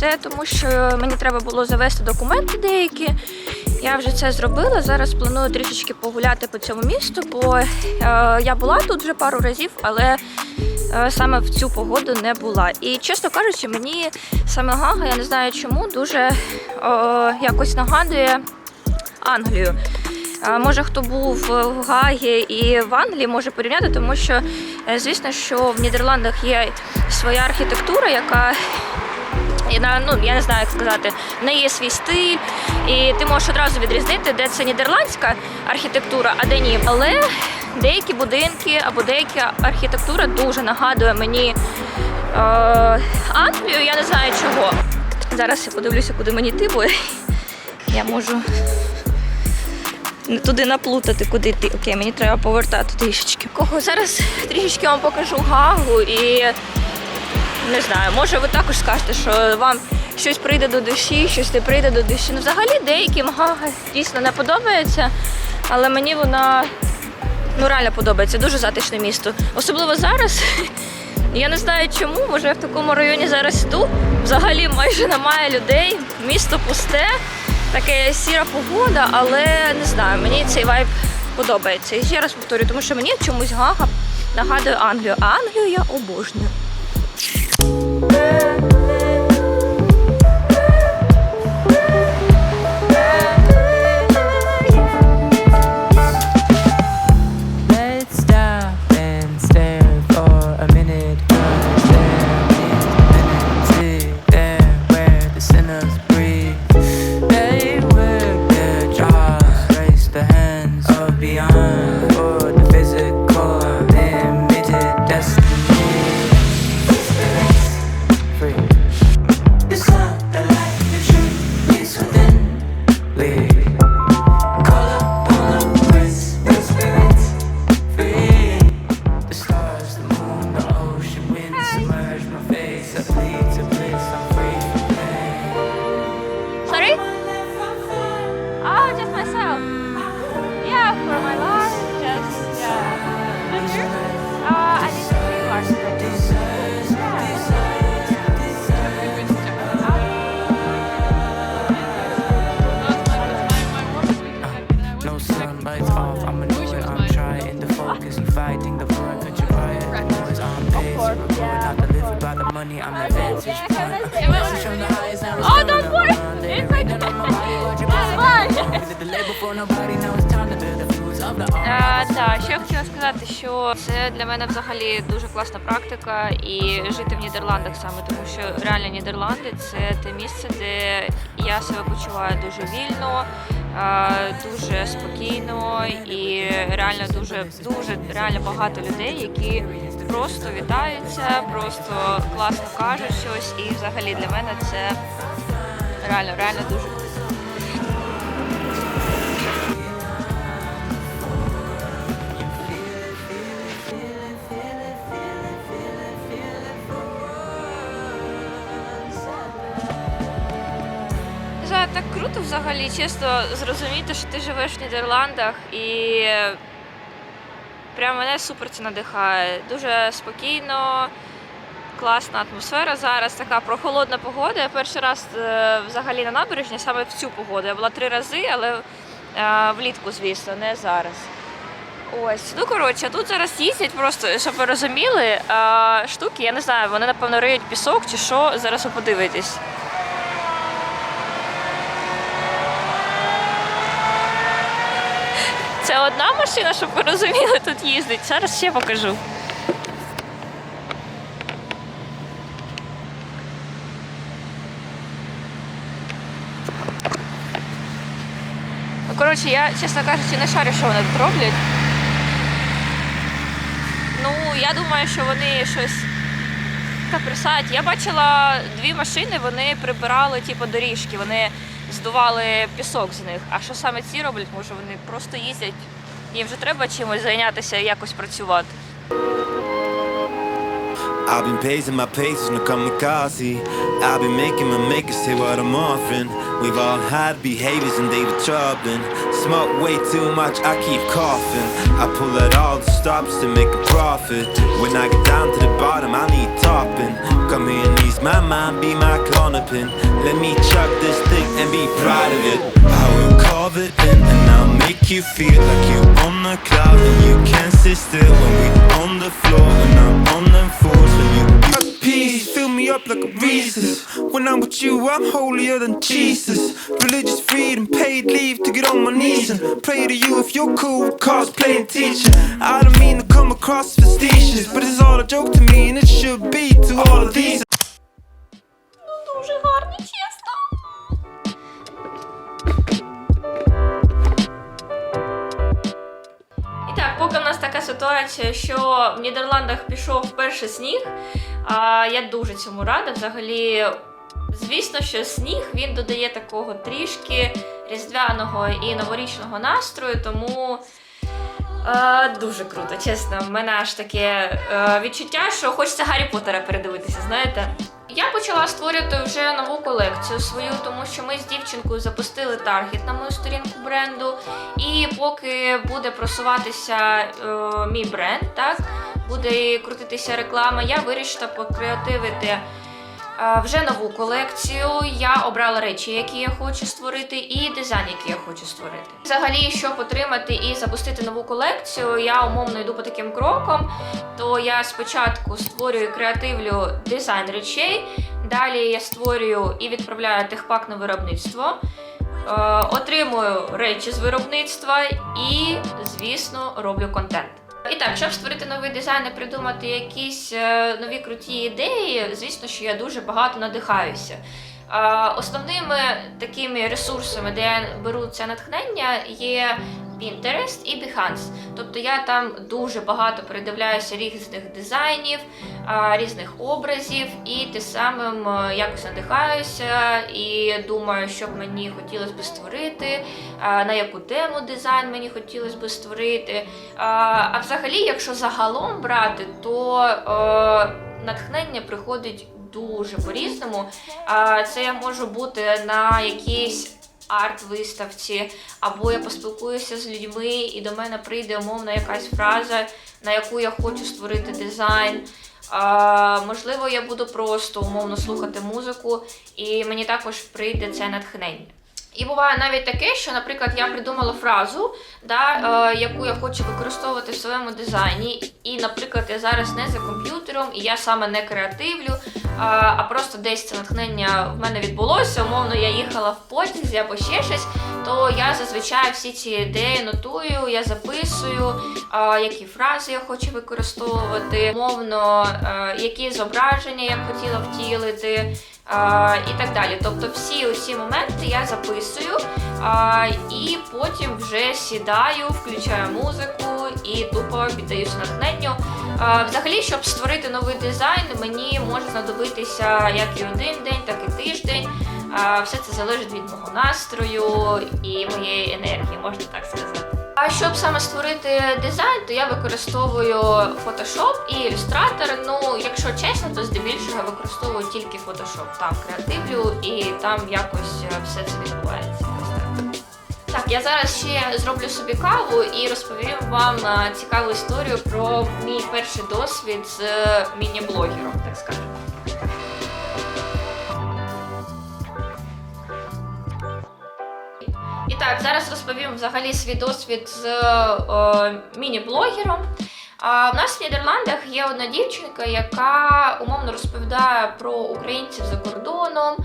Це тому, що мені треба було завести документи деякі. Я вже це зробила. Зараз планую трішечки погуляти по цьому місту, бо е, я була тут вже пару разів, але е, саме в цю погоду не була. І чесно кажучи, мені саме Гага, я не знаю чому, дуже е, якось нагадує Англію. Може, хто був в Гагі і в Англії, може порівняти, тому що, е, звісно, що в Нідерландах є своя архітектура, яка і на- ну, я не знаю, як сказати, в неї є свій стиль, і ти можеш одразу відрізнити, де це нідерландська архітектура, а де ні. Але деякі будинки або деяка архітектура дуже нагадує мені е, Англію, я не знаю чого. Зараз я подивлюся, куди мені йти, бо я можу туди наплутати, куди йти. Окей, мені треба повертати трішечки. Кого зараз трішечки вам покажу Гагу і не знаю, може ви також скажете, що вам щось прийде до душі, щось не прийде до душі. Ну, взагалі деяким Гага дійсно не подобається, але мені вона ну реально подобається. Дуже затишне місто. Особливо зараз. Я не знаю чому, може я в такому районі зараз йду. Взагалі майже немає людей, місто пусте, таке сіра погода, але не знаю, мені цей вайб подобається. І ще раз повторюю, тому що мені чомусь Гага нагадує Англію, а Англію я обожнюю. você. Це для мене взагалі дуже класна практика і жити в Нідерландах саме, тому що реально Нідерланди це те місце, де я себе почуваю дуже вільно, дуже спокійно і реально дуже дуже реально багато людей, які просто вітаються, просто класно кажуть щось. І взагалі для мене це реально, реально дуже так круто взагалі, чесно зрозуміти, що ти живеш в Нідерландах і прям мене супер це надихає. Дуже спокійно, класна атмосфера зараз, така прохолодна погода. Я перший раз е, взагалі на набережні саме в цю погоду. Я була три рази, але е, влітку, звісно, не зараз. Ось, ну коротше, тут зараз їздять просто, щоб ви розуміли, е, штуки, я не знаю, вони напевно риють пісок чи що. Зараз ви подивитесь. Це одна машина, щоб ви розуміли, тут їздить. Зараз ще покажу. Ну, коротше, я, чесно кажучи, не шарю, що вони тут роблять. Ну, я думаю, що вони щось та присадять. Я бачила дві машини, вони прибирали типу, доріжки, вони здували пісок з них. А що саме ці роблять? Може вони просто їздять. Їм вже треба чимось зайнятися якось працювати. I've been pacing my paces, no kamikaze. I've been making my makers say what I'm offering. We've all had behaviors and they were troubling. Smoke way too much, I keep coughing. I pull out all the stops to make a profit. When I get down to the bottom, I need topping. Come here and ease my mind, be my corner pin. Let me chuck this thing and be proud of it. I will carve it in and I'll make you feel like you on the cloud and you can't sit still when we on the floor and I'm on them floors when you. Up like a Reese's. When I'm with you, I'm holier than Jesus. Religious freedom, paid leave to get on my knees and pray to you if you're cool. Cosplaying teacher. I don't mean to come across facetious, but it's all a joke to me, and it should be to all of these. Нас така ситуація, що в Нідерландах пішов перший сніг, а я дуже цьому рада. Взагалі, звісно, що сніг він додає такого трішки різдвяного і новорічного настрою, тому. Е, дуже круто, чесно. В мене аж таке е, відчуття, що хочеться Гаррі Поттера передивитися, знаєте. Я почала створювати вже нову колекцію свою, тому що ми з дівчинкою запустили таргет на мою сторінку бренду. І поки буде просуватися е, мій бренд, так буде крутитися реклама, я вирішила покреативити вже нову колекцію. Я обрала речі, які я хочу створити, і дизайн, який я хочу створити. Взагалі, щоб отримати і запустити нову колекцію, я умовно йду по таким крокам. То я спочатку створюю креативлю дизайн речей, далі я створюю і відправляю техпак на виробництво. Е, отримую речі з виробництва і, звісно, роблю контент. І так, щоб створити новий дизайн і придумати якісь е, нові круті ідеї, звісно, що я дуже багато надихаюся. Основними такими ресурсами, де я беру це натхнення, є Pinterest і Behance. Тобто я там дуже багато передивляюся різних дизайнів, різних образів, і тим самим якось надихаюся і думаю, що б мені хотілося б створити, на яку тему дизайн мені хотілося б створити. А взагалі, якщо загалом брати, то натхнення приходить дуже по-різному. Це я можу бути на якійсь арт-виставці, або я поспілкуюся з людьми, і до мене прийде умовно якась фраза, на яку я хочу створити дизайн. А, можливо, я буду просто умовно слухати музику, і мені також прийде це натхнення. І буває навіть таке, що, наприклад, я придумала фразу, да, е, яку я хочу використовувати в своєму дизайні. І, наприклад, я зараз не за комп'ютером, і я саме не креативлю, а, а просто десь це натхнення в мене відбулося. Умовно, я їхала в потязі або ще щось, то я зазвичай всі ці ідеї нотую, я записую, а, які фрази я хочу використовувати, умовно, е, які зображення я б хотіла втілити. І так далі. Тобто всі усі моменти я записую і потім вже сідаю, включаю музику і тупо піддаюся натхненню. Взагалі, щоб створити новий дизайн, мені може знадобитися як і один день, так і тиждень. Все це залежить від мого настрою і моєї енергії, можна так сказати. А щоб саме створити дизайн, то я використовую Photoshop і Illustrator. Ну, якщо чесно, то здебільшого використовую тільки Photoshop. Там креативлю і там якось е, все це відбувається. Так. Я зараз ще зроблю собі каву і розповім вам е, цікаву історію про мій перший досвід з е, міні-блогером, так скажемо. І так, зараз розповім взагалі свій досвід з е, міні-блогером. А в нас в Нідерландах є одна дівчинка, яка умовно розповідає про українців за кордоном,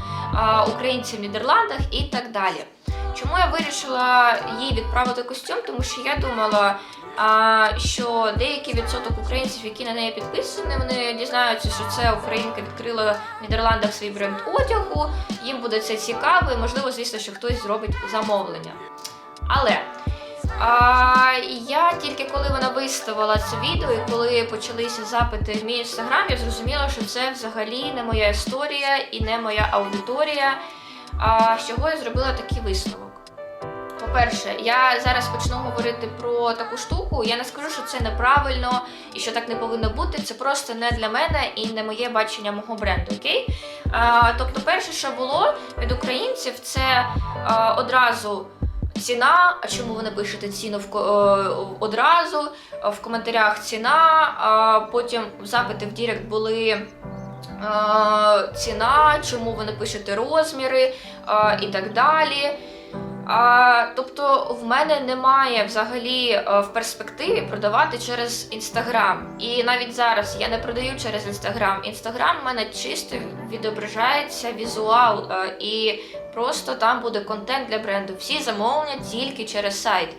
українців в Нідерландах і так далі. Чому я вирішила їй відправити костюм? Тому що я думала, а, що деякий відсоток українців, які на неї підписані, вони дізнаються, що це українка відкрила в Нідерландах свій бренд одягу. Їм буде це цікаво, і можливо, звісно, що хтось зробить замовлення. Але а, я тільки коли вона виставила це відео, і коли почалися запити в мій інстаграм, я зрозуміла, що це взагалі не моя історія і не моя аудиторія. А, з чого я зробила такий висновок. По-перше, я зараз почну говорити про таку штуку. Я не скажу, що це неправильно і що так не повинно бути. Це просто не для мене і не моє бачення мого бренду. Окей? А, тобто, перше, що було від українців, це а, одразу. Ціна, а чому ви не пишете ціну в е, одразу? В коментарях ціна, а потім запити в Дірект були ціна, чому ви не пишете розміри і так далі. А, тобто в мене немає взагалі е, в перспективі продавати через інстаграм. І навіть зараз я не продаю через інстаграм. Інстаграм в мене чисто відображається візуал, е, і просто там буде контент для бренду. Всі замовлення тільки через сайт.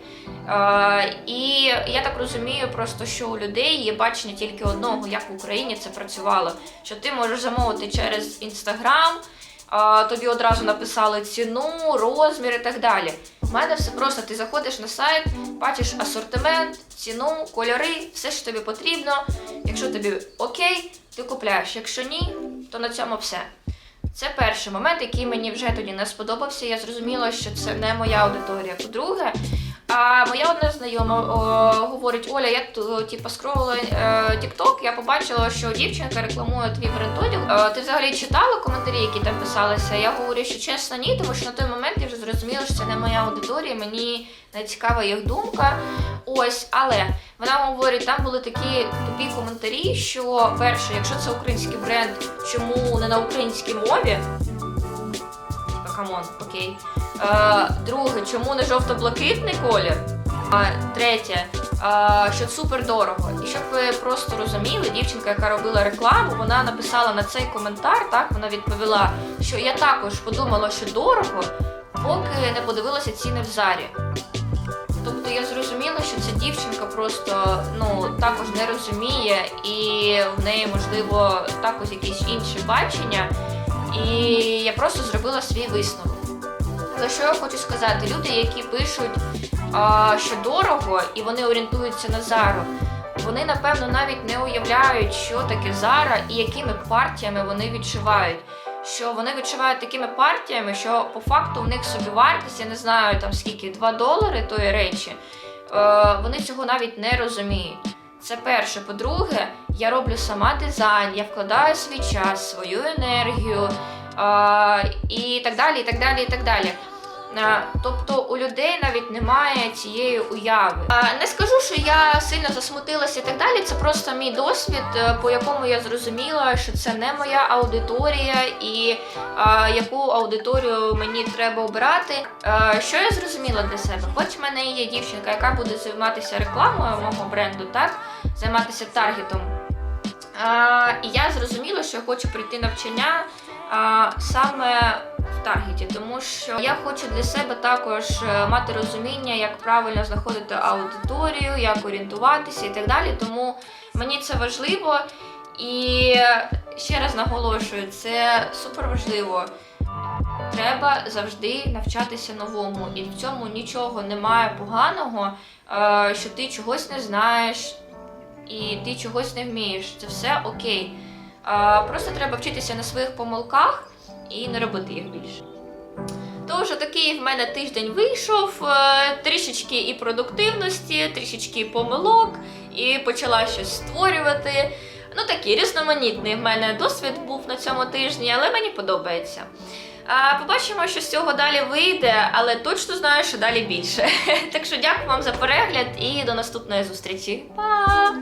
Е, і я так розумію, просто що у людей є бачення тільки одного, як в Україні це працювало. Що ти можеш замовити через інстаграм. Тобі одразу написали ціну, розмір і так далі. У мене все просто: ти заходиш на сайт, бачиш асортимент, ціну, кольори, все, що тобі потрібно. Якщо тобі окей, ти купляєш. Якщо ні, то на цьому все. Це перший момент, який мені вже тоді не сподобався. Я зрозуміла, що це не моя аудиторія. По-друге, а моя одна знайома о, говорить: Оля, я типу, скролила е, TikTok, я побачила, що дівчинка рекламує твій бренд одягу. Е, ти взагалі читала коментарі, які там писалися? Я говорю, що чесно, ні, тому що на той момент я вже зрозуміла, що це не моя аудиторія, мені не цікава їх думка. Ось, але вона говорить, там були такі тупі коментарі, що перше, якщо це український бренд, чому не на українській мові? Камон, окей. Е, друге, чому не жовто-блакитний колір? А, третє, а, що супер дорого. І щоб ви просто розуміли, дівчинка, яка робила рекламу, вона написала на цей коментар, так вона відповіла, що я також подумала, що дорого, поки не подивилася ціни в зарі. Тобто я зрозуміла, що ця дівчинка просто ну також не розуміє, і в неї можливо також якісь інші бачення. І я просто зробила свій висновок. За що я хочу сказати? Люди, які пишуть, що дорого, і вони орієнтуються на зару, вони напевно навіть не уявляють, що таке зара і якими партіями вони відшивають. Що вони відшивають такими партіями, що по факту в них собівартість, я не знаю там скільки, 2 долари тої речі. Е, вони цього навіть не розуміють. Це перше. По-друге, я роблю сама дизайн, я вкладаю свій час, свою енергію а, і так далі, і так далі, і так далі. Тобто у людей навіть немає цієї уяви. Не скажу, що я сильно засмутилася і так далі. Це просто мій досвід, е, по якому я зрозуміла, що це не моя аудиторія, і яку аудиторію мені треба обирати. Що я зрозуміла для себе? Хоч в мене є дівчинка, яка буде займатися рекламою мого бренду, так займатися таргетом. І я зрозуміла, що я хочу прийти навчання саме в таргеті, тому що я хочу для себе також е, мати розуміння, як правильно знаходити аудиторію, як орієнтуватися і так далі. Тому мені це важливо. І ще раз наголошую, це супер важливо. Треба завжди навчатися новому, і в цьому нічого немає поганого, е, що ти чогось не знаєш і ти чогось не вмієш. Це все окей. А, Просто треба вчитися на своїх помилках і не робити їх більше. Тож, такий в мене тиждень вийшов, е, трішечки і продуктивності, трішечки помилок, і почала щось створювати. Ну, такий різноманітний в мене досвід був на цьому тижні, але мені подобається. Побачимо, що з цього далі вийде, але точно знаю, що далі більше. Так що дякую вам за перегляд і до наступної зустрічі. Па!